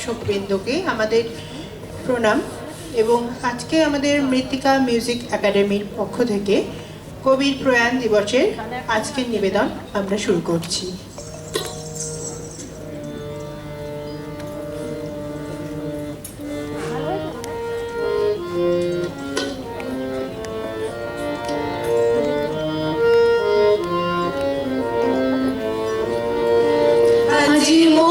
দর্শকবৃন্দকে আমাদের প্রণাম এবং আজকে আমাদের মৃত্তিকা মিউজিক একাডেমির পক্ষ থেকে কবির প্রয়াণ দিবসের আজকের নিবেদন আমরা শুরু করছি। de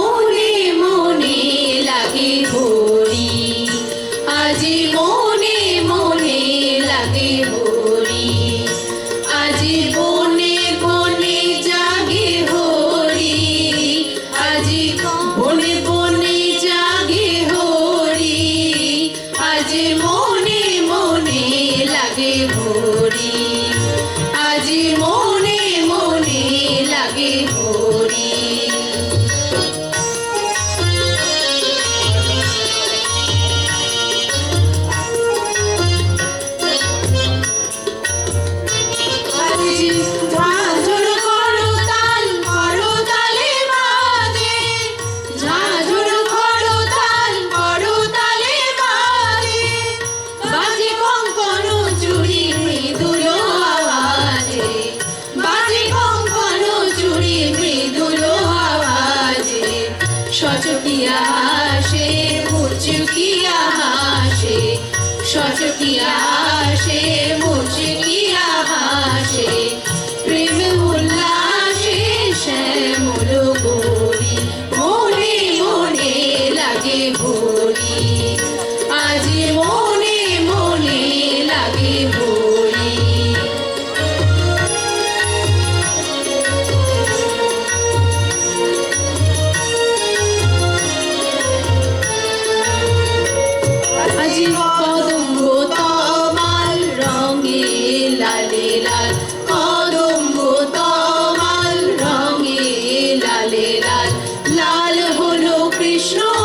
বুকে ভরি আজি মোর সচকিয়া হাসে মুচুকিয়া হাসে। সচকিয়া হাসে মুচুকিয়া লাল হলো কৃষ্ণ।